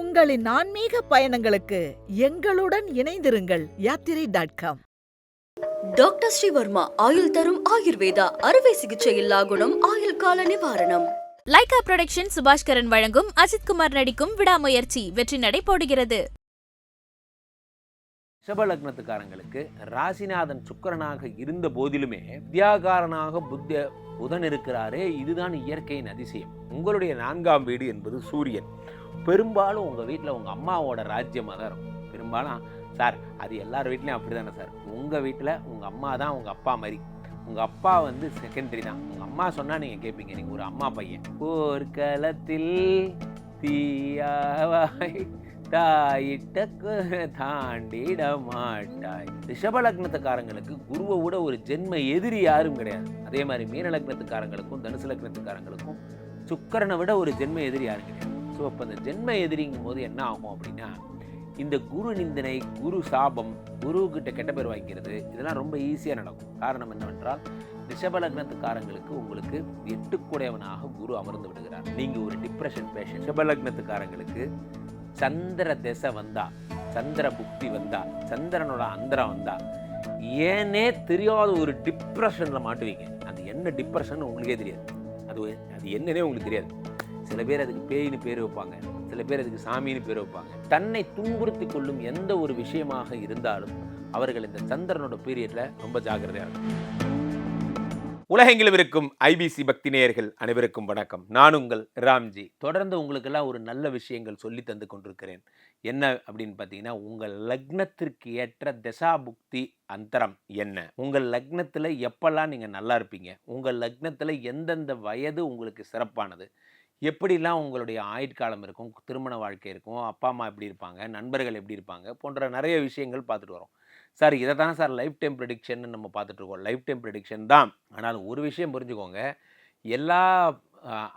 உங்களின் ஆன்மீக பயணங்களுக்கு எங்களுடன் இணைந்திருங்கள் யாத்திரை டாட் காம் டாக்டர் ஸ்ரீவர்மா ஆயுள் தரும் ஆயுர்வேதா அறுவை சிகிச்சை இல்லா குணம் ஆயுள் கால நிவாரணம். லைகா புரொடக்ஷன் சுபாஷ்கரன் வழங்கும் அஜித்குமார் நடிக்கும் விடாமுயற்சி வெற்றி நடை போடுகிறது. ரிஷப லக்னத்துக்காரங்களுக்கு ராசிநாதன் சுக்கிரனாக இருந்த போதிலுமே வித்யாகாரனாக புத்த புதன் இருக்கிறாரே இதுதான் இயற்கையின் அதிசயம். உங்களுடைய நான்காம் வீடு என்பது சூரியன். பெரும்பாலும் உங்கள் வீட்டில் உங்கள் அம்மாவோட ராஜ்யமாக தான் இருக்கும். பெரும்பாலும் சார் அது எல்லார் வீட்லேயும் அப்படி தானே சார்? உங்கள் வீட்டில் உங்கள் அம்மா தான் உங்கள் அப்பா மாதிரி. உங்கள் அப்பா வந்து செகண்டரி தான். உங்கள் அம்மா சொன்னால் நீங்கள் கேட்பீங்க நீங்கள் ஒரு அம்மா பையன். போர்க்களத்தில் தீயாவாய் தாயிட்ட தாண்டிட மாட்டாய். ரிஷபலக்னத்துக்காரங்களுக்கு குருவை விட ஒரு ஜென்ம எதிரி யாரும் கிடையாது. அதே மாதிரி மீன லக்னத்துக்காரங்களுக்கும் தனுசு லக்னத்துக்காரங்களுக்கும் சுக்கரனை விட ஒரு ஜென்ம எதிரி யாரும் கிடையாது. ஸோ அப்போ இந்த ஜென்ம எதிரிங்கும் போது என்ன ஆகும் அப்படின்னா இந்த குரு நிந்தனை குரு சாபம் குரு கிட்ட கெட்ட பேர் வாங்கிக்கிறது இதெல்லாம் ரொம்ப ஈஸியாக நடக்கும். காரணம் என்னவென்றால் ரிஷபலக்னத்துக்காரங்களுக்கு உங்களுக்கு எட்டுக்குடையவனாக குரு அமர்ந்து விடுகிறார். நீங்கள் ஒரு டிப்ரெஷன் பேஷன் ரிஷபலக்னத்துக்காரங்களுக்கு சந்திர திசை வந்தா சந்திர புக்தி வந்தா சந்திரனோட அந்தரம் வந்தா ஏனே தெரியாத ஒரு டிப்ரெஷனில் மாட்டுவீங்க. அது என்ன டிப்ரெஷன் உங்களுக்கே தெரியாது. அது அது என்னன்னே உங்களுக்கு தெரியாது. சில பேர் அதுக்கு பேயின்னு பேர் வைப்பாங்க. சில பேர் அதுக்கு சாமின்னு பேர் வைப்பாங்க. தன்னை துன்புறுத்தி கொள்ளும் எந்த ஒரு விஷயமாக இருந்தாலும் அவர்கள் இந்த சந்திரனோட பீரியட்ல ரொம்ப ஜாக்கிரதையா இருக்கும் உலகெங்கிலும் இருக்கும் ஐபிசி பக்தி நேயர்கள் அனைவருக்கும் வணக்கம். நான் உங்கள் ராம்ஜி. தொடர்ந்து உங்களுக்கெல்லாம் ஒரு நல்ல விஷயங்கள் சொல்லி தந்து கொண்டிருக்கிறேன். என்ன அப்படின்னு பார்த்தீங்கன்னா உங்கள் லக்னத்திற்கு ஏற்ற தசா புக்தி அந்தரம் என்ன? உங்கள் லக்னத்தில் எப்பெல்லாம் நீங்கள் நல்லா இருப்பீங்க? உங்கள் லக்னத்தில் எந்தெந்த வயது உங்களுக்கு சிறப்பானது? எப்படிலாம் உங்களுடைய ஆயுட்காலம் இருக்கும்? திருமண வாழ்க்கை இருக்கும். அப்பா அம்மா எப்படி இருப்பாங்க? நண்பர்கள் எப்படி இருப்பாங்க? போன்ற நிறைய விஷயங்கள் பார்த்துட்டு வரோம் சார் இதை தான் சார் லைஃப் டைம் ப்ரெடிக்ஷன் நம்ம பார்த்துட்ருக்கோம் லைஃப் டைம் ப்ரெடிக்ஷன் தான். ஆனால் ஒரு விஷயம் புரிஞ்சுக்கோங்க. எல்லா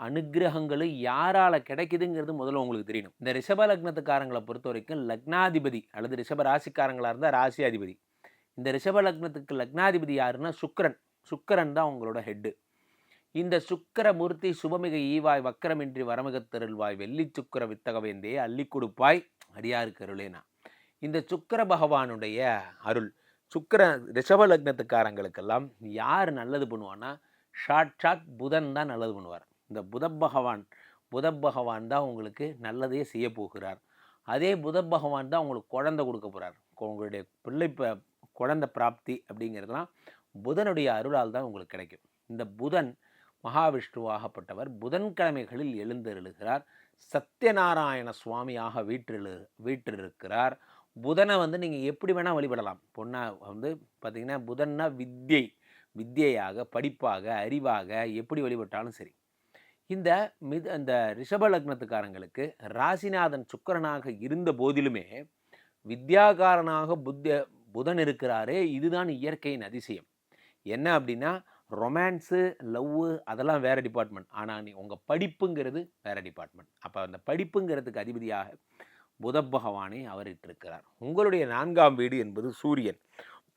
அனுகிரகங்களும் அனுக்கிரகங்களும் கிடைக்குதுங்கிறது முதல்ல உங்களுக்கு தெரியணும். இந்த ரிஷப லக்னத்துக்காரங்களை பொறுத்த வரைக்கும் லக்னாதிபதி அல்லது ரிஷப ராசிக்காரங்களாக இருந்தால் ராசியாதிபதி. இந்த ரிஷப லக்னத்துக்கு லக்னாதிபதி யாருன்னா சுக்கரன். சுக்கரன் தான் உங்களோட ஹெட்டு இந்த சுக்கரமூர்த்தி சுபமிக ஈவாய் வக்கரமின்றி வரமிகத்தருள்வாய் வெள்ளி சுக்கிர வித்தகவேந்தே அள்ளி கொடுப்பாய் அடியாருக்கு அருளேனா. இந்த சுக்கிர பகவானுடைய அருள் சுக்கிர ரிஷப லக்னத்துக்காரங்களுக்கெல்லாம் யார் நல்லது பண்ணுவான்னா ஷாட்ஷாட் புதன் தான் நல்லது பண்ணுவார். இந்த புத பகவான் புத பகவான் தான் உங்களுக்கு நல்லதே செய்ய போகிறார். அதே புத பகவான் தான் உங்களுக்கு குழந்தை கொடுக்க போகிறார் உங்களுடைய பிள்ளை ப குழந்தை பிராப்தி அப்படிங்கிறதுலாம் புதனுடைய அருளால் தான் உங்களுக்கு கிடைக்கும். இந்த புதன் மகாவிஷ்ணுவாகப்பட்டவர் புதன்கிழமைகளில் எழுந்தருளுகிறார். சத்யநாராயண சுவாமியாக வீற்றிரு வீற்றிருக்கிறார். புதனை வந்து நீங்கள் எப்படி வேணால் வழிபடலாம். பொண்ணா வந்து பார்த்தீங்கன்னா புதன்னா வித்யை வித்யையாக படிப்பாக அறிவாக எப்படி வழிபட்டாலும் சரி. இந்த மித இந்த ரிஷப லக்னத்துக்காரங்களுக்கு ராசிநாதன் சுக்கிரனாக இருந்த போதிலுமே வித்யாகாரனாக புத்த புதன் இருக்கிறாரே இதுதான் இயற்கையின் அதிசயம். என்ன அப்படின்னா ரொமான்ஸு லவ்வு அதெல்லாம் வேறு டிபார்ட்மெண்ட். ஆனால் நீ உங்கள் படிப்புங்கிறது வேறு டிபார்ட்மெண்ட். அப்போ அந்த படிப்புங்கிறதுக்கு அதிபதியாக புத பகவானை அவரிட்டிருக்கிறார். உங்களுடைய நான்காம் வீடு என்பது சூரியன்.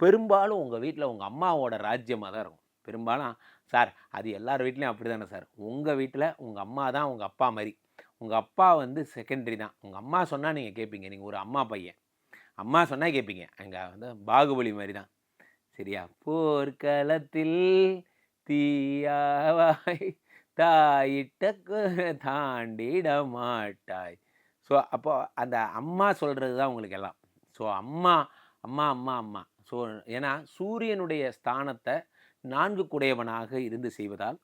பெரும்பாலும் உங்கள் வீட்டில் உங்கள் அம்மாவோட ராஜ்யமாக தான் இருக்கும். பெரும்பாலும் சார் அது எல்லார் வீட்லேயும் அப்படி தானே சார்? உங்கள் வீட்டில் உங்கள் அம்மா தான் உங்கள் அப்பா மாதிரி உங்கள் அப்பா வந்து செகண்டரி தான். உங்கள் அம்மா சொன்னால் நீங்கள் கேட்பீங்க நீங்கள் ஒரு அம்மா பையன். அம்மா சொன்னால் கேட்பீங்க அங்கே வந்து பாகுபலி மாதிரி தான். சரியா? போர்க்களத்தில் தீயாவாய் தாயிட்ட கு- தாண்டிட மாட்டாய். ஸோ அப்போ அந்த அம்மா சொல்கிறது தான் உங்களுக்கு எல்லாம். ஸோ அம்மா அம்மா அம்மா அம்மா. ஸோ ஏன்னா சூரியனுடைய ஸ்தானத்தை நான்கு குடையவனாக இருந்து செய்வதால்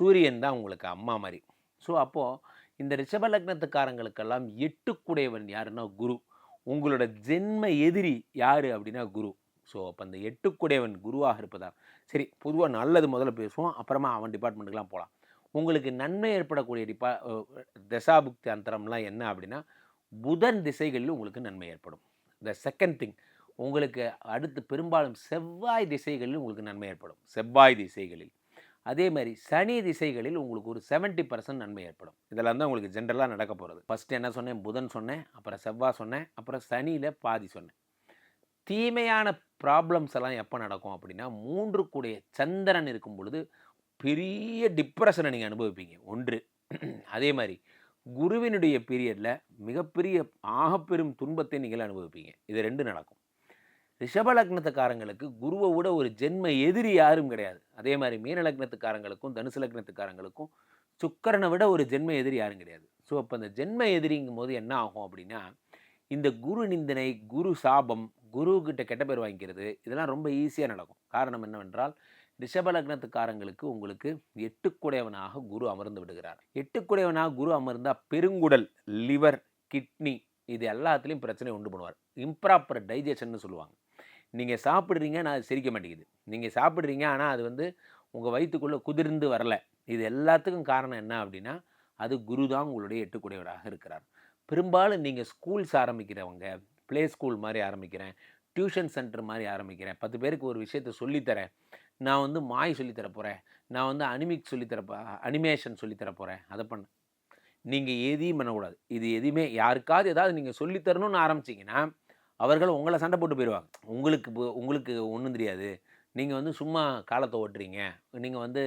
சூரியன் தான் உங்களுக்கு அம்மா மாதிரி. ஸோ அப்போது இந்த ரிஷப லக்னத்துக்காரங்களுக்கெல்லாம் எட்டுக்குடையவன் யாருன்னா குரு. உங்களோட ஜென்ம எதிரி யார் அப்படின்னா குரு. ஸோ அப்போ அந்த எட்டுக்குடையவன் குருவாக இருப்பதால் சரி பொதுவாக நல்லது முதல்ல பேசுவோம் அப்புறமா அவன் டிபார்ட்மெண்ட்டுக்கெலாம் போகலாம் உங்களுக்கு நன்மை ஏற்படக்கூடிய டிபா தசாபுக்தி அந்தரம்லாம் என்ன அப்படின்னா புதன் திசைகளில் உங்களுக்கு நன்மை ஏற்படும். த செகண்ட் திங் உங்களுக்கு அடுத்து பெரும்பாலும் செவ்வாய் திசைகளில் உங்களுக்கு நன்மை ஏற்படும். செவ்வாய் திசைகளில். அதே மாதிரி சனி திசைகளில் உங்களுக்கு ஒரு 70% பர்சன்ட் நன்மை ஏற்படும். இதெல்லாம் தான் உங்களுக்கு ஜென்ரலாக நடக்க போகிறது ஃபஸ்ட்டு என்ன சொன்னேன்? புதன் சொன்னேன் அப்புறம் செவ்வாய் சொன்னேன் அப்புறம் சனியில் பாதி சொன்னேன். தீமையான ப்ராப்ளம்ஸ் எல்லாம் எப்போ நடக்கும் அப்படின்னா மூன்று கூடிய சந்திரன் இருக்கும் பொழுது பெரிய டிப்ரெஷனை நீங்கள் அனுபவிப்பீங்க. ஒன்று அதே மாதிரி குருவினுடைய பீரியடில் மிகப்பெரிய ஆகப்பெரும் துன்பத்தை நீங்கள் அனுபவிப்பீங்க. இது ரெண்டு நடக்கும். ரிஷப லக்னத்துக்காரங்களுக்கு குருவை விட ஒரு ஜென்ம எதிரி யாரும் கிடையாது. அதே மாதிரி மீன லக்னத்துக்காரங்களுக்கும் தனுசு லக்னத்துக்காரங்களுக்கும் சுக்கரனை விட ஒரு ஜென்ம எதிரி யாரும் கிடையாது. ஸோ அப்போ அந்த ஜென்ம எதிரிங்கும் போது என்ன ஆகும் அப்படின்னா இந்த குரு நிந்தனை குரு சாபம் குருவுக்கிட்ட கெட்ட பேர் வாங்கிக்கிறது இதெல்லாம் ரொம்ப ஈஸியாக நடக்கும். காரணம் என்னவென்றால் ரிஷபலக்னத்துக்காரங்களுக்கு உங்களுக்கு எட்டுக்குடையவனாக குரு அமர்ந்து விடுகிறார். எட்டுக்குடையவனாக குரு அமர்ந்தால் பெருங்குடல் லிவர் கிட்னி இது எல்லாத்துலேயும் பிரச்சனை உண்டு பண்ணுவார். இம்ப்ராப்பர் டைஜஷன்னு சொல்லுவாங்க. நீங்கள் சாப்பிட்றீங்க நான் அது சிரிக்க மாட்டேங்குது. நீங்கள் சாப்பிட்றீங்க ஆனால் அது வந்து உங்கள் வயிற்றுக்குள்ளே குதிர்ந்து வரல. இது எல்லாத்துக்கும் காரணம் என்ன அப்படின்னா அது குரு தான் உங்களுடைய எட்டுக்குடையவராக இருக்கிறார். பெரும்பாலும் நீங்கள் ஸ்கூல்ஸ் ஆரம்பிக்கிறவங்க ப்ளே ஸ்கூல் மாதிரி ஆரம்பிக்கிறேன். டியூஷன் சென்டர் மாதிரி ஆரம்பிக்கிறேன். பத்து பேருக்கு ஒரு விஷயத்தை சொல்லித்தரேன் நான் வந்து மாய் சொல்லித்தர போகிறேன் நான் வந்து அனிமிக் சொல்லித்தர அனிமேஷன் சொல்லித்தர போகிறேன் அதை பண்ண. நீங்கள் எதையும் பண்ணக்கூடாது. இது எதுவுமே யாருக்காவது ஏதாவது நீங்கள் சொல்லித்தரணும்னு ஆரம்பிச்சிங்கன்னா அவர்கள் உங்களை சண்டை போட்டு போயிடுவாங்க உங்களுக்கு உங்களுக்கு ஒன்றும் தெரியாது. நீங்கள் வந்து சும்மா காலத்தை ஓட்டுறீங்க. நீங்கள் வந்து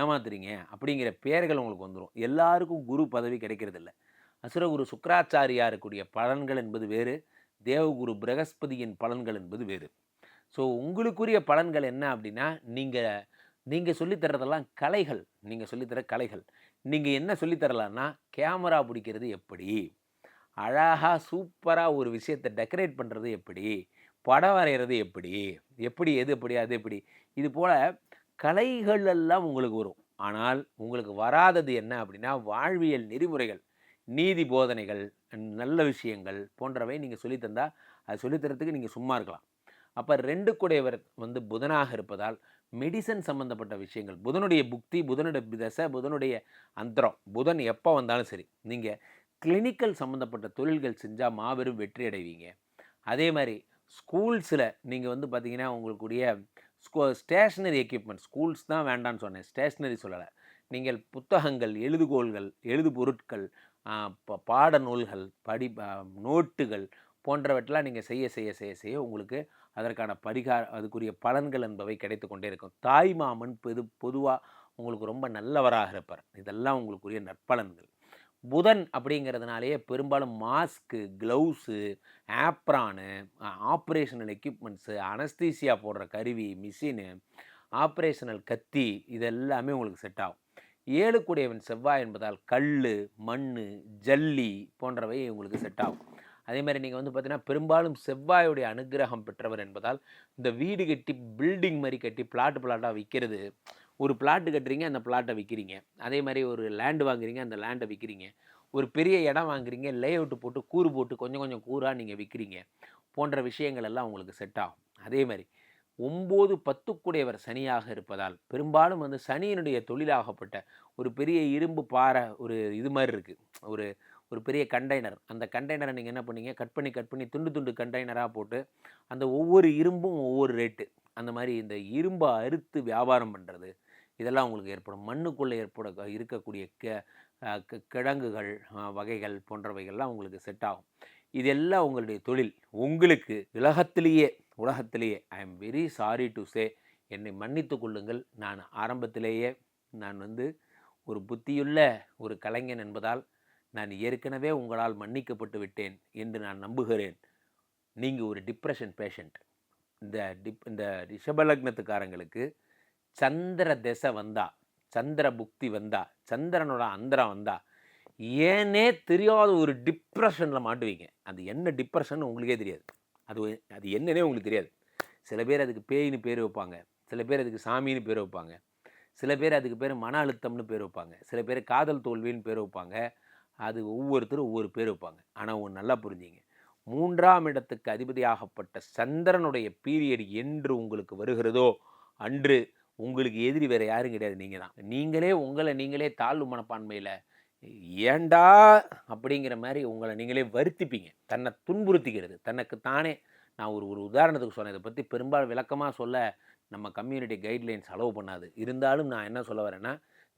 ஏமாத்துறீங்க. அப்படிங்கிற பேர்கள் உங்களுக்கு வந்துடும் எல்லாருக்கும் குரு பதவி கிடைக்கிறதில்ல. அசுரகுரு சுக்கராச்சாரியா இருக்கக்கூடிய பலன்கள் என்பது வேறு. தேவகுரு பிரகஸ்பதியின் பலன்கள் என்பது வேறு. ஸோ உங்களுக்குரிய பலன்கள் என்ன அப்படின்னா நீங்கள் நீங்கள் சொல்லித்தரதெல்லாம் கலைகள். நீங்கள் சொல்லித்தர கலைகள். நீங்கள் என்ன சொல்லித்தரலான்னா கேமரா பிடிக்கிறது எப்படி? அழகாக சூப்பராக ஒரு விஷயத்தை டெக்கரேட் பண்ணுறது எப்படி? படம் வரைகிறது எப்படி? எப்படி எது எப்படி அது எப்படி? இது போல் கலைகள் எல்லாம் உங்களுக்கு வரும். ஆனால் உங்களுக்கு வராதது என்ன அப்படின்னா வாழ்வியல் நெறிமுறைகள் நீதி போதனைகள் நல்ல விஷயங்கள் போன்றவை நீங்கள் சொல்லித்தந்தால் அது சொல்லித்தரத்துக்கு நீங்கள் சும்மா இருக்கலாம். அப்போ ரெண்டு கூடையவர் வந்து புதனாக இருப்பதால் மெடிசன் சம்மந்தப்பட்ட விஷயங்கள் புதனுடைய புக்தி புதனுடைய தசை புதனுடைய அந்தரம் புதன் எப்போ வந்தாலும் சரி நீங்கள் கிளினிக்கல் சம்மந்தப்பட்ட தொழில்கள் செஞ்சால் மாபெரும் வெற்றி அடைவீங்க. அதே மாதிரி ஸ்கூல்ஸில் நீங்கள் வந்து பார்த்தீங்கன்னா உங்களுக்குடைய ஸ்கூ ஸ்டேஷ்னரி எக்யூப்மெண்ட் ஸ்கூல்ஸ் தான் வேண்டான்னு சொன்னேன் ஸ்டேஷ்னரி சொல்லலை. நீங்கள் புத்தகங்கள் எழுதுகோள்கள் எழுது பொருட்கள் பாட நூல்கள் படி நோட்டுகள் போன்றவற்றெல்லாம் நீங்கள் செய்ய செய்ய செய்ய செய்ய உங்களுக்கு அதற்கான பரிகார அதுக்குரிய பலன்கள் என்பவை கிடைத்து கொண்டே இருக்கும். தாய் மாமன் பொது பொதுவாக உங்களுக்கு ரொம்ப நல்லவராக இருப்பார். இதெல்லாம் உங்களுக்குரிய நற்பலன்கள். புதன் அப்படிங்கிறதுனாலேயே பெரும்பாலும் mask gloves apron operational equipments anaesthesia போடுற கருவி மிஷினு ஆப்ரேஷனல் கத்தி இதெல்லாமே உங்களுக்கு செட் ஆகும். ஏழுக்குடையவன் செவ்வாய் என்பதால் கல் மண் ஜல்லி போன்றவை உங்களுக்கு செட் ஆகும். அதே மாதிரி நீங்கள் வந்து பார்த்தீங்கன்னா பெரும்பாலும் செவ்வாயுடைய அனுக்கிரகம் பெற்றவர் என்பதால் இந்த வீடு கட்டி பில்டிங் மாதிரி கட்டி பிளாட்டு பிளாட்டாக விற்கிறது ஒரு பிளாட்டு கட்டுறீங்க அந்த பிளாட்டை விற்கிறீங்க அதே மாதிரி ஒரு லேண்டு வாங்குறீங்க அந்த லேண்டை விற்கிறீங்க ஒரு பெரிய இடம் வாங்குறீங்க லே அவுட்டு போட்டு கூறு போட்டு கொஞ்சம் கொஞ்சம் கூறாக நீங்கள் விற்கிறீங்க போன்ற விஷயங்கள் எல்லாம் உங்களுக்கு செட் ஆகும். அதே மாதிரி ஒம்பது பத்துக்குடையவர் சனியாக இருப்பதால் பெரும்பாலும் வந்து சனியினுடைய தொழிலாகப்பட்ட ஒரு பெரிய இரும்பு பாறை ஒரு இது மாதிரி இருக்குது ஒரு ஒரு பெரிய கண்டெய்னர் அந்த கண்டெய்னரை நீங்கள் என்ன பண்ணீங்க? கட் பண்ணி கட் பண்ணி துண்டு துண்டு கண்டெய்னராக போட்டு அந்த ஒவ்வொரு இரும்பும் ஒவ்வொரு ரேட்டு அந்த மாதிரி இந்த இரும்பை அறுத்து வியாபாரம் பண்ணுறது இதெல்லாம் உங்களுக்கு ஏற்படும். மண்ணுக்குள்ளே ஏற்பட இருக்கக்கூடிய கெ கிழங்குகள் வகைகள் போன்றவைகள்லாம் உங்களுக்கு செட் ஆகும். இதெல்லாம் உங்களுடைய தொழில். உங்களுக்கு உலகத்திலேயே உலகத்திலேயே I am very sorry to say என்னை மன்னித்து கொள்ளுங்கள். நான் ஆரம்பத்திலேயே நான் வந்து ஒரு புத்தியுள்ள ஒரு கலைஞன் என்பதால் நான் ஏற்கனவே உங்களால் மன்னிக்கப்பட்டு விட்டேன் என்று நான் நம்புகிறேன். நீங்கள் ஒரு டிப்ரெஷன் பேஷண்ட் இந்த டிப் இந்த ரிஷபலக்னத்துக்காரங்களுக்கு சந்திர திசை வந்தா சந்திர புக்தி வந்தா சந்திரனோட அந்தரம் வந்தா ஏனே தெரியாத ஒரு டிப்ரெஷனில் மாட்டுவீங்க. அது என்ன டிப்ரெஷன் உங்களுக்கே தெரியாது. அது அது என்னன்னே உங்களுக்கு தெரியாது. சில பேர் அதுக்கு பேய்னு பேர் வைப்பாங்க. சில பேர் அதுக்கு சாமின்னு பேர் வைப்பாங்க. சில பேர் அதுக்கு பேர் மன அழுத்தம்னு பேர் வைப்பாங்க. சில பேர் காதல் தோல்வின்னு பேர் வைப்பாங்க. அது ஒவ்வொருத்தரும் ஒவ்வொரு பேர் வைப்பாங்க. ஆனால் ஒன்று நல்லா புரிஞ்சிங்க. மூன்றாம் இடத்துக்கு அதிபதியாகப்பட்ட சந்திரனுடைய பீரியட் என்று உங்களுக்கு வருகிறதோ அன்று உங்களுக்கு எதிரி வேறு யாரும் கிடையாது. நீங்கள் தான் நீங்களே உங்களை நீங்களே தாழ்வு மனப்பான்மையில் ஏண்டா அப்படிங்கிற மாதிரி உங்களை நீங்களே வருத்திப்பீங்க. தன்னை துன்புறுத்திக்கிறது. தனக்கு தானே நான் ஒரு ஒரு உதாரணத்துக்கு சொன்னேன். இதை பற்றி பெரும்பாலும் விளக்கமாக சொல்ல நம்ம கம்யூனிட்டி கைட்லைன்ஸ் அலோவ் பண்ணாது. இருந்தாலும் நான் என்ன சொல்ல வரேன்னா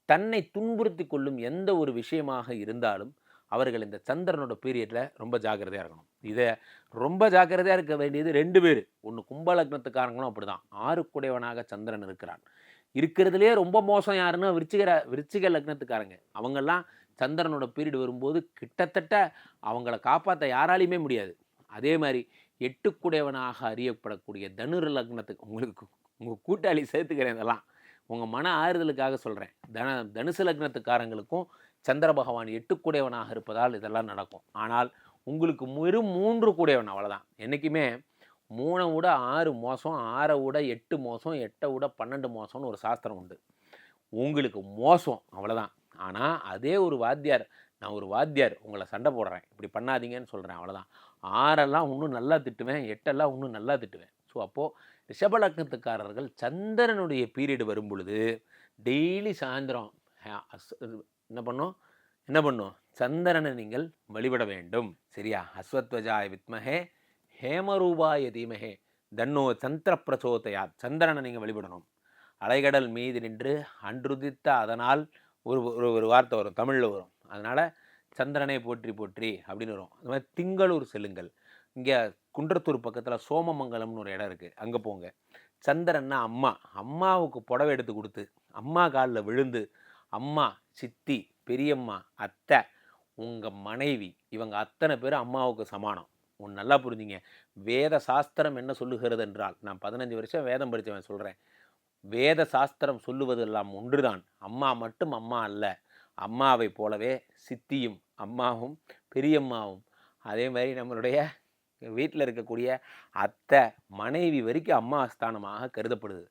தன்னை துன்புறுத்தி கொள்ளும் எந்த ஒரு விஷயமாக இருந்தாலும் அவர்கள் இந்த சந்திரனோட பீரியடில் ரொம்ப ஜாக்கிரதையாக இருக்கணும். இதை ரொம்ப ஜாக்கிரதையாக இருக்க வேண்டியது ரெண்டு பேர். ஒன்று கும்பலக்னத்துக்காரங்களும் அப்படி தான் ஆறுக்குடையவனாக சந்திரன் இருக்கிறான். இருக்கிறதுலே ரொம்ப மோசம் யாருன்னா விருச்சிக விருச்சிக லக்னத்துக்காரங்க. அவங்கெல்லாம் சந்திரனோட பீரியட் வரும்போது கிட்டத்தட்ட அவங்கள காப்பாற்ற யாராலையுமே முடியாது. அதே மாதிரி எட்டுக்குடையவனாக அறியப்படக்கூடிய தனுர் லக்னத்துக்கு உங்களுக்கு உங்கள் கூட்டாளி சேர்த்துக்கிறேன் இதெல்லாம். உங்கள் மன ஆறுதலுக்காக சொல்கிறேன் தன தனுசு லக்னத்துக்காரங்களுக்கும் சந்திர பகவான் எட்டுக்குடையவனாக இருப்பதால் இதெல்லாம் நடக்கும். ஆனால் உங்களுக்கு வெறும் மூன்று கூடையவன் அவ்வளோதான் என்றைக்குமே மூணை விட ஆறு மோசம் ஆறை விட எட்டு மோசம் எட்டை விட பன்னெண்டு மோசம்னு ஒரு சாஸ்திரம் உண்டு. உங்களுக்கு மோசம் அவ்வளோதான் ஆனால் அதே ஒரு வாத்தியார் நான் ஒரு வாத்தியார் உங்களை சண்டை போடுறேன். இப்படி பண்ணாதீங்கன்னு சொல்கிறேன் அவ்வளோதான் ஆறெல்லாம் இன்னும் நல்லா திட்டுவேன் எட்டெல்லாம் இன்னும் நல்லா திட்டுவேன். ஸோ அப்போது ரிஷபலக்கத்துக்காரர்கள் சந்திரனுடைய பீரியட் வரும் பொழுது டெய்லி சாயந்தரம் அஸ்- என்ன பண்ணும்? என்ன பண்ணும்? சந்திரனை நீங்கள் வழிபட வேண்டும். சரியா? அஸ்வத்வஜாய வித்மஹே ஹேமரூபாய தீமஹே தன்னோ சந்திர பிரச்சோதயா சந்திரனை நீங்கள் வழிபடணும். அலைகடல் மீது நின்று அன்றுதித்த அதனால் ஒரு ஒரு ஒரு வார்த்தை வரும். தமிழில் வரும். அதனால் சந்திரனை போற்றி போற்றி அப்படின்னு வரும். அது மாதிரி திங்களூர் செல்லுங்கள். இங்கே குன்றத்தூர் பக்கத்தில் சோமமங்கலம்னு ஒரு இடம் இருக்குது அங்கே போங்க. சந்திரன்னா அம்மா. அம்மாவுக்கு புடவை எடுத்து கொடுத்து அம்மா காலில் விழுந்து அம்மா சித்தி பெரியம்மா அத்தை உங்கள் மனைவி இவங்க அத்தனை பேர் அம்மாவுக்கு சமானம். ஒன்று நல்லா புரிஞ்சுங்க. வேத சாஸ்திரம் என்ன சொல்லுகிறது என்றால் நான் பதினஞ்சு வருஷம் வேதம் படித்தவன் சொல்கிறேன் வேத சாஸ்திரம் சொல்லுவதெல்லாம் ஒன்றுதான். அம்மா மட்டும் அம்மா அல்ல. அம்மாவை போலவே சித்தியும் அம்மாவும் பெரியம்மாவும். அதே மாதிரி நம்மளுடைய வீட்டில் இருக்கக்கூடிய அத்தை மனைவி வரைக்கும் அம்மா ஸ்தானமாக கருதப்படுது.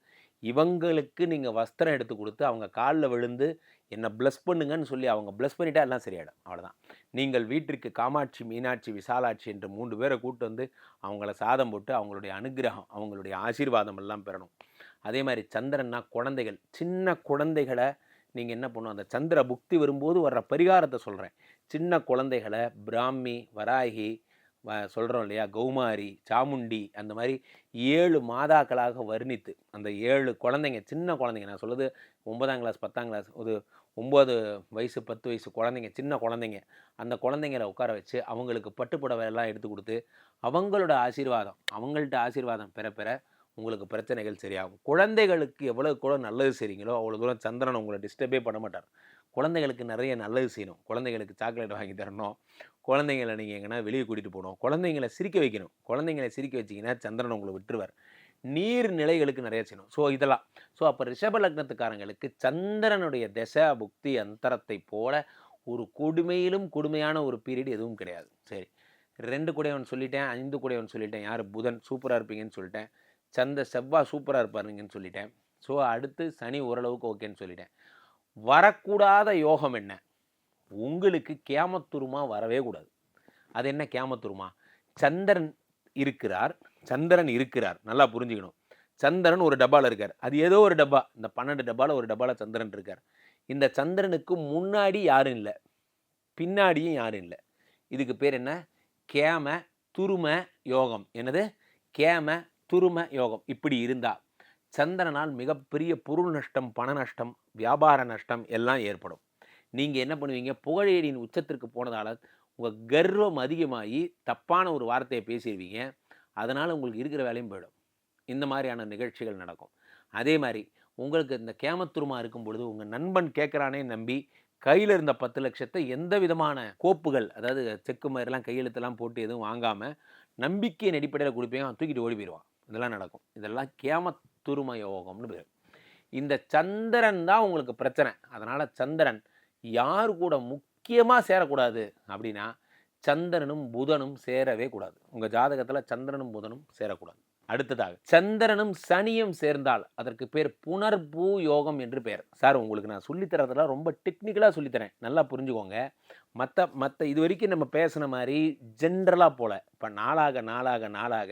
இவங்களுக்கு நீங்கள் வஸ்திரம் எடுத்து கொடுத்து அவங்க காலில் விழுந்து என்னை ப்ளஸ் பண்ணுங்கன்னு சொல்லி அவங்க ப்ளஸ் பண்ணிட்டா எல்லாம் சரியாயிடும். அவ்வளோதான் நீங்கள் வீட்டிற்கு காமாட்சி மீனாட்சி விசாலாட்சி என்ற மூன்று பேரை கூட்டு வந்து அவங்கள சாதம் போட்டு அவங்களுடைய அனுகிரகம் அவங்களுடைய ஆசீர்வாதம் எல்லாம் பெறணும். அதே மாதிரி சந்திரன்னா குழந்தைகள். சின்ன குழந்தைகளை நீங்கள் என்ன பண்ணணும் அந்த சந்திர புக்தி வரும்போது வர்ற பரிகாரத்தை சொல்கிறேன் சின்ன குழந்தைகளை பிராமி வராகி வ- சொல்கிறோம் இல்லையா? கௌமாரி சாமுண்டி அந்த மாதிரி ஏழு மாதாக்களாக வர்ணித்து அந்த ஏழு குழந்தைங்க சின்ன குழந்தைங்க நான் சொல்லுது ஒன்பதாம் கிளாஸ் பத்தாம் கிளாஸ் ஒரு ஒம்பது வயசு பத்து வயசு குழந்தைங்க சின்ன குழந்தைங்க அந்த குழந்தைங்கள உட்கார வச்சு அவங்களுக்கு பட்டுப்புடவை எல்லாம் எடுத்து கொடுத்து அவங்களோட ஆசீர்வாதம் அவங்கள்ட்ட ஆசீர்வாதம் பெற பெற உங்களுக்கு பிரச்சனைகள் சரியாகும். குழந்தைகளுக்கு எவ்வளவு கூட நல்லது செய்றீங்களோ அவ்வளோ தூரம் சந்திரன் உங்களை டிஸ்டர்பே பண்ண மாட்டார். குழந்தைகளுக்கு நிறைய நல்லது செய்யணும். குழந்தைகளுக்கு சாக்லேட் வாங்கி தரணும். குழந்தைங்களை நீங்கள் எங்கன்னா வெளியே கூட்டிகிட்டு போகணும். குழந்தைங்களை சிரிக்க வைக்கணும். குழந்தைங்களை சிரிக்க வச்சிங்கன்னா சந்திரன் உங்களை விட்டுருவார். நீர் நிலைகளுக்கு நிறைய செய்யணும். ஸோ இதெல்லாம். ஸோ அப்போ ரிஷப லக்னத்துக்காரங்களுக்கு சந்திரனுடைய தசை புக்தி அந்தரத்தை போல ஒரு கொடுமையிலும் கொடுமையான ஒரு பீரியட் எதுவும் கிடையாது. சரி. ரெண்டு கூடையவன் சொல்லிட்டேன் ஐந்து கூடையவன் சொல்லிட்டேன். யார்? புதன். சூப்பராக இருப்பீங்கன்னு சொல்லிட்டேன். சந்த செவ்வாய் சூப்பராக இருப்பாருங்கன்னு சொல்லிட்டேன். ஸோ அடுத்து சனி ஓரளவுக்கு ஓகேன்னு சொல்லிட்டேன். வரக்கூடாத யோகம் என்ன? உங்களுக்கு கேமத்துருமா வரவே கூடாது. அது என்ன கேமத்துருமா சந்திரன் இருக்கிறார் சந்திரன் இருக்கிறார். நல்லா புரிஞ்சுக்கணும். சந்திரன் ஒரு டப்பாவில் இருக்கார். அது ஏதோ ஒரு டப்பா. இந்த பன்னெண்டு டப்பாவில் ஒரு டப்பாவில் சந்திரன் இருக்கார். இந்த சந்திரனுக்கு முன்னாடி யாரும் இல்லை. பின்னாடியும் யாரும் இல்லை. இதுக்கு பேர் என்ன? கேம துரும யோகம். என்னது? கேம துரும யோகம் இப்படி இருந்தால் சந்திரனால் மிகப்பெரிய பொருள் நஷ்டம் பண நஷ்டம் வியாபார நஷ்டம் எல்லாம் ஏற்படும். நீங்கள் என்ன பண்ணுவீங்க? புகழேடியின் உச்சத்திற்கு போனதால் உங்கள் கர்வம் அதிகமாகி தப்பான ஒரு வார்த்தையை பேசிடுவீங்க அதனால் உங்களுக்கு இருக்கிற வேலையும் போயிடும். இந்த மாதிரியான நிகழ்ச்சிகள் நடக்கும். அதே மாதிரி உங்களுக்கு இந்த கேமத்துருமா இருக்கும் பொழுது உங்கள் நண்பன் கேட்குறானே நம்பி கையில் இருந்த பத்து லட்சத்தை எந்த விதமான கோப்புகள் அதாவது செக்கு மாதிரிலாம் கையெழுத்தெல்லாம் போட்டு எதுவும் வாங்காமல் நம்பிக்கையின் அடிப்படையில் கொடுப்பீங்க. அவன் தூக்கிட்டு ஓடி போயிடுவான் இதெல்லாம் நடக்கும். இதெல்லாம் கேமத்துரும யோகம்னு பேர். இந்த சந்திரன் தான் உங்களுக்கு பிரச்சனை. அதனால் சந்திரன் யார் கூட முக்கியமாக சேரக்கூடாது அப்படின்னா சந்திரனும் புதனும் சேரவே கூடாது. உங்கள் ஜாதகத்தில் சந்திரனும் புதனும் சேரக்கூடாது. அடுத்ததாக சந்திரனும் சனியும் சேர்ந்தால் அதற்கு பேர் புனர்பூ யோகம் என்று பெயர் சார் உங்களுக்கு நான் சொல்லித்தரதெல்லாம் ரொம்ப டெக்னிக்கலாக சொல்லித்தரேன் நல்லா புரிஞ்சுக்கோங்க. மற்ற மற்ற இது வரைக்கும் நம்ம பேசின மாதிரி ஜென்ரலாக போல். இப்போ நாளாக நாளாக நாளாக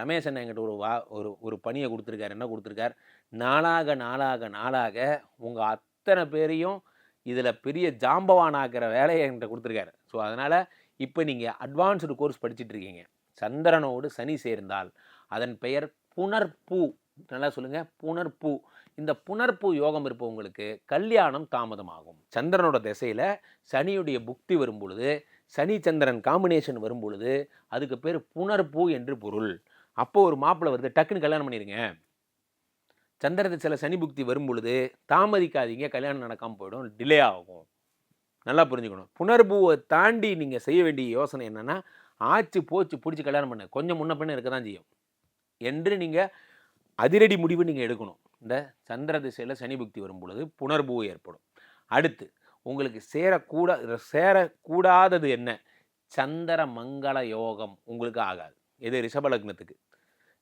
ரமேஷன் என்கிட்ட ஒரு வா ஒரு ஒரு பணியை கொடுத்துருக்காரு. என்ன கொடுத்துருக்கார்? நாளாக நாளாக நாளாக உங்கள் அத்தனை பேரையும் இதில் பெரிய ஜாம்பவான் ஆக்கிற வேலையை என்கிட்ட கொடுத்துருக்காரு. ஸோ அதனால் இப்போ நீங்கள் அட்வான்ஸ்டு கோர்ஸ் படிச்சிட்டு இருக்கீங்க. சந்திரனோடு சனி சேர்ந்தால் அதன் பெயர் புனர்பூ நல்லா சொல்லுங்கள் புனர்பூ இந்த புனர்பூ யோகம் இருப்பவங்களுக்கு கல்யாணம் தாமதமாகும். சந்திரனோட திசையில் சனியுடைய புக்தி வரும் பொழுது சனி சந்திரன் காம்பினேஷன் வரும் பொழுது அதுக்கு பேர் புனர்பூ என்று பொருள். அப்போ ஒரு மாப்பிள்ளை வருது டக்குன்னு கல்யாணம் பண்ணிடுங்க சந்திர திசையில் சனி புக்தி வரும் பொழுது தாமதிக்காதீங்க கல்யாணம் நடக்காமல் போயிடும் டிலே ஆகும். நல்லா புரிஞ்சுக்கணும். புனர்பூவை தாண்டி நீங்கள் செய்ய வேண்டிய யோசனை என்னென்னா ஆச்சு போச்சு பிடிச்சி கல்யாணம் பண்ணு. கொஞ்சம் முன்ன பின்ன இருக்க தான் செய்யும். என்று நீங்கள் அதிரடி முடிவு நீங்கள் எடுக்கணும். இந்த சந்திர திசையில் சனி புக்தி வரும் பொழுது புனர்பூ ஏற்படும். அடுத்து உங்களுக்கு சேரக்கூடா சேரக்கூடாதது என்ன? சந்திர மங்கள யோகம் உங்களுக்கு ஆகாது. இது ரிஷபலக்னத்துக்கு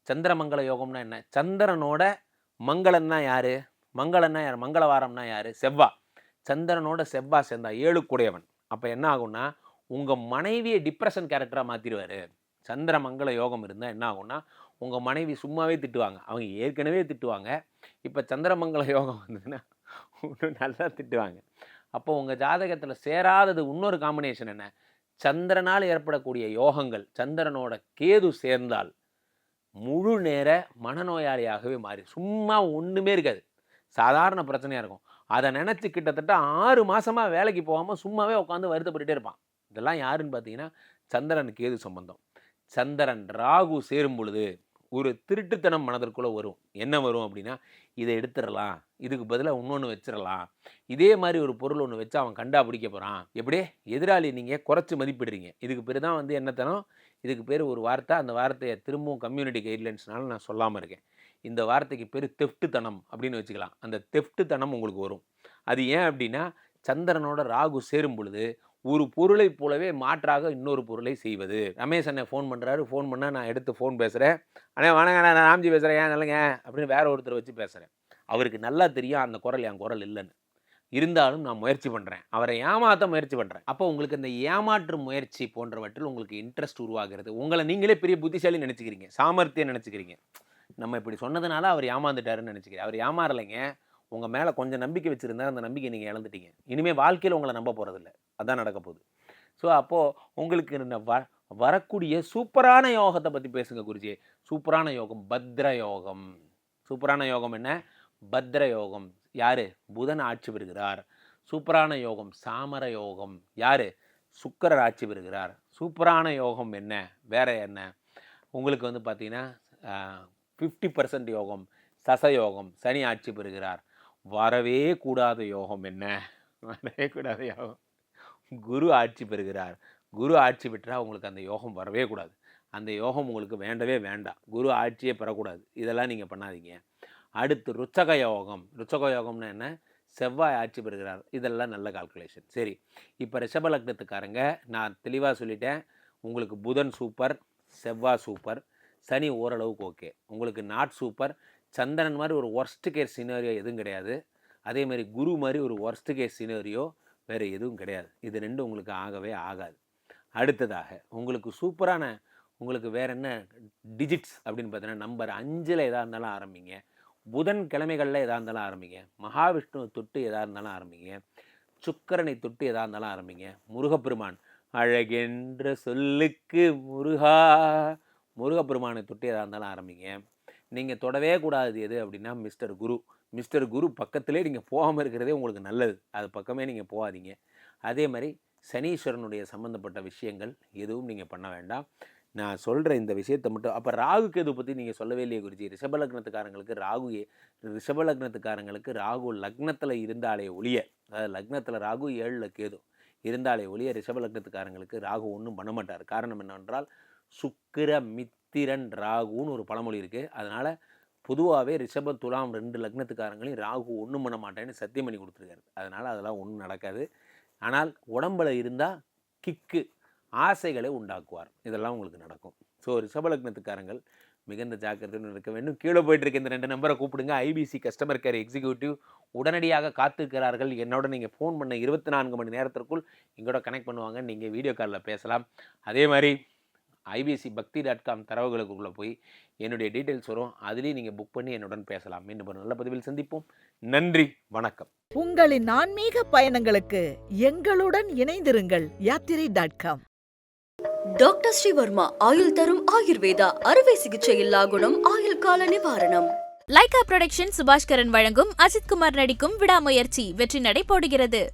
சந்திரமங்கல யோகம்னா என்ன? சந்திரனோட மங்களன்னா யார்? மங்களன்னா யார்? மங்களவாரம்னா யார்? செவ்வா. சந்திரனோட செவ்வா சேர்ந்தா ஏழுக்குடையவன் அப்போ என்ன ஆகும்னா உங்கள் மனைவியை டிப்ரெஷன் கேரக்டராக மாற்றிடுவார் சந்திர மங்கள யோகம் இருந்தால் என்ன ஆகும்னா உங்கள் மனைவி சும்மாவே திட்டுவாங்க. அவங்க ஏற்கனவே திட்டுவாங்க. இப்போ சந்திரமங்கல யோகம் வந்ததுன்னா இன்னும் நல்லா திட்டுவாங்க. அப்போ உங்கள் ஜாதகத்தில் சேராதது இன்னொரு காம்பினேஷன் என்ன? சந்திரனால் ஏற்படக்கூடிய யோகங்கள் சந்திரனோட கேது சேர்ந்தால் முழு நேர மனநோயாளியாகவே மாறி சும்மா ஒன்றுமே இருக்காது. சாதாரண பிரச்சனையாக இருக்கும். அதை நினச்சி கிட்டத்தட்ட ஆறு மாதமாக வேலைக்கு போகாமல் சும்மாவே உட்காந்து வருத்தப்பட்டுட்டே இருப்பான். இதெல்லாம் யாருன்னு பார்த்தீங்கன்னா சந்திரன் கேது சம்பந்தம். சந்திரன் ராகு சேரும் பொழுது ஒரு திருட்டுத்தனம் மனதிற்குள்ளே வரும். என்ன வரும் அப்படின்னா இதை எடுத்துடலாம் இதுக்கு பதிலாக இன்னொன்று வச்சிடலாம். இதே மாதிரி ஒரு பொருள் ஒன்று வச்சு அவன் கண்டா பிடிக்க போகிறான் எப்படியே? எதிராளி நீங்கள் குறைச்சி மதிப்பிடுறீங்க. இதுக்கு பேர் தான் வந்து என்னத்தனம் இதுக்கு பேர் ஒரு வார்த்தை. அந்த வார்த்தையை திரும்பவும் கம்யூனிட்டி கைட்லைன்ஸ்னால நான் சொல்லாமல் இருக்கேன். இந்த வார்த்தைக்கு பேர் தெஃப்ட்டுத்தனம் அப்படின்னு வச்சுக்கலாம். அந்த தெஃப்ட்டுத்தனம் உங்களுக்கு வரும். அது ஏன் அப்படின்னா சந்திரனோட ராகு சேரும் பொழுது ஒரு பொருளைப் போலவே மாற்றாக இன்னொரு பொருளை செய்வது. ரமேஷ் அண்ணன் ஃபோன் பண்ணுறாரு ஃபோன் பண்ணால் நான் எடுத்து ஃபோன் பேசுகிறேன் அண்ணே வணங்க நான் ராம்ஜி பேசுகிறேன் ஏன் நல்லங்க? அப்படின்னு வேற ஒருத்தர் வச்சு பேசுகிறேன் அவருக்கு நல்லா தெரியும் அந்த குரல் என் குரல் இல்லைன்னு. இருந்தாலும் நான் முயற்சி பண்ணுறேன் அவரை ஏமாற்ற முயற்சி பண்ணுறேன் அப்போ உங்களுக்கு இந்த ஏமாற்று முயற்சி போன்றவற்றில் உங்களுக்கு இன்ட்ரெஸ்ட் உருவாகிறது. உங்களை நீங்களே பெரிய புத்திசாலி நினச்சிக்கிறீங்க. சாமர்த்தியம் நினச்சிக்கிறீங்க. நம்ம இப்படி சொன்னதுனால அவர் ஏமாந்துட்டாருன்னு நினச்சிக்கிறேன். அவர் ஏமாறலைங்க. உங்கள் மேலே கொஞ்சம் நம்பிக்கை வச்சுருந்தா அந்த நம்பிக்கை நீங்கள் இழந்துட்டீங்க. இனிமேல் வாழ்க்கையில் உங்களை நம்ப போகிறதில்ல அதான் நடக்க போகுது. ஸோ அப்போது உங்களுக்கு என்ன வ வரக்கூடிய சூப்பரான யோகத்தை பற்றி பேசுங்க குருஜி. சூப்பரான யோகம் பத்ர யோகம். சூப்பரான யோகம் என்ன? பத்ர யோகம். யார்? புதன் ஆட்சி பெறுகிறார். சூப்பரான யோகம் சாமர யோகம். யார்? சுக்கரர் ஆட்சி பெறுகிறார். சூப்பரான யோகம் என்ன? வேறு என்ன? உங்களுக்கு வந்து பார்த்திங்கன்னா ஃபிஃப்டி பர்சன்ட் யோகம் சசயோகம் சனி ஆட்சி பெறுகிறார். வரவே கூடாத யோகம் என்ன? வரவே கூடாத யோகம். குரு ஆட்சி பெறுகிறார். குரு ஆட்சி பெற்றால் உங்களுக்கு அந்த யோகம் வரவே கூடாது. அந்த யோகம் உங்களுக்கு வேண்டவே வேண்டாம். குரு ஆட்சியே பெறக்கூடாது. இதெல்லாம் நீங்கள் பண்ணாதீங்க. அடுத்து ருச்சக யோகம். ருச்சக யோகம்னா என்ன? செவ்வாய் ஆட்சி பெறுகிறார். இதெல்லாம் நல்ல கால்குலேஷன் சரி. இப்போ ரிஷப லக்னத்துக்காரங்க நான் தெளிவாக சொல்லிட்டேன். உங்களுக்கு புதன் சூப்பர் செவ்வாய் சூப்பர் சனி ஓரளவுக்கு ஓகே உங்களுக்கு நாட் சூப்பர் சந்திரன் மாதிரி ஒரு ஒர்ஸ்ட் கேர் சினரியோ எதுவும் கிடையாது. அதே மாதிரி குரு மாதிரி ஒரு ஒர்ஸ்ட் கேர் சினரியோ வேறு எதுவும் கிடையாது. இது ரெண்டும் உங்களுக்கு ஆகவே ஆகாது. அடுத்ததாக உங்களுக்கு சூப்பரான உங்களுக்கு வேறு என்ன டிஜிட்ஸ் அப்படின்னு பார்த்தீங்கன்னா நம்பர் அஞ்சில் எதாக இருந்தாலும் ஆரம்பிங்க. புதன் கிழமைகளில் எதாக இருந்தாலும் ஆரம்பிங்க. மகாவிஷ்ணு தொட்டு எதாக இருந்தாலும் ஆரம்பிங்க. சுக்கரனை தொட்டு எதாக இருந்தாலும் ஆரம்பிங்க. முருகப்பெருமான் அழகென்ற சொல்லுக்கு முருகா. முருகப்பெருமானை தொட்டு எதாக இருந்தாலும் ஆரம்பிங்க. நீங்கள் தொடவே கூடாது எது அப்படின்னா மிஸ்டர் குரு. மிஸ்டர் குரு பக்கத்திலே நீங்கள் போகாமல் இருக்கிறதே உங்களுக்கு நல்லது. அது பக்கமே நீங்கள் போகாதீங்க. அதே மாதிரி சனீஸ்வரனுடைய சம்மந்தப்பட்ட விஷயங்கள் எதுவும் நீங்கள் பண்ண வேண்டாம். நான் சொல்கிற இந்த விஷயத்தை மட்டும் அப்போ ராகு கேது பற்றி நீங்கள் சொல்லவே இல்லையே குருஜி. ரிஷபலக்னத்துக்காரங்களுக்கு ராகு ஏ- ரிஷபலக்னத்துக்காரங்களுக்கு ராகு லக்னத்தில் இருந்தாலே ஒழிய அதாவது லக்னத்தில் ராகு ஏழில் கேது இருந்தாலே ஒழிய ரிஷபலக்னத்துக்காரங்களுக்கு ராகு ஒன்றும் பண்ண மாட்டார். காரணம் என்னவென்றால் சுக்கிர மித்திரன் ராகுன்னு ஒரு பழமொழி இருக்குது அதனால் பொதுவாகவே ரிஷப துலாம் ரெண்டு லக்னத்துக்காரங்களையும் ராகு ஒன்றும் பண்ண மாட்டேன்னு சத்தியம் பண்ணி கொடுத்துருக்காரு. அதனால் அதெல்லாம் ஒன்றும் நடக்காது. ஆனால் உடம்புல இருந்தால் கிக்கு ஆசைகளை உண்டாக்குவார். இதெல்லாம் உங்களுக்கு நடக்கும். ஸோ ரிஷபலக்னத்துக்காரங்கள் மிகுந்த ஜாக்கிரதையுடன் இருக்க வேண்டும். கீழே போயிட்டு இருக்க இந்த ரெண்டு நம்பரை கூப்பிடுங்க. ஐபிசி கஸ்டமர் கேர் எக்ஸிக்யூட்டிவ் உடனடியாக காத்திருக்கிறார்கள். என்னோட நீங்கள் ஃபோன் பண்ண இருபத்தி நான்கு மணி நேரத்திற்குள் எங்களோட கனெக்ட் பண்ணுவாங்க நீங்கள் வீடியோ காலில் பேசலாம். அதே மாதிரி ஐபிசி பக்தி டாட் காம் தரவுகளுக்குள்ளே போய் என்னுடைய டீட்டெயில்ஸ் வரும். அதுலேயும் நீங்கள் புக் பண்ணி என்னுடன் பேசலாம். மீண்டும் ஒரு நல்ல பதிவில் சந்திப்போம். நன்றி. வணக்கம். உங்களின் ஆன்மீக பயணங்களுக்கு எங்களுடன் இணைந்திருங்கள். யாத்திரை டாட் காம் டாக்டர் ஸ்ரீவர்மா ஆயுள் தரும் ஆயுர்வேதா அறுவை சிகிச்சை இல்லா குணம் ஆயுள் கால நிவாரணம். லைகா புரொடக்ஷன் சுபாஷ்கரன் வழங்கும் அஜித்குமார் நடிக்கும் விடாமுயற்சி வெற்றி நடை போடுகிறது.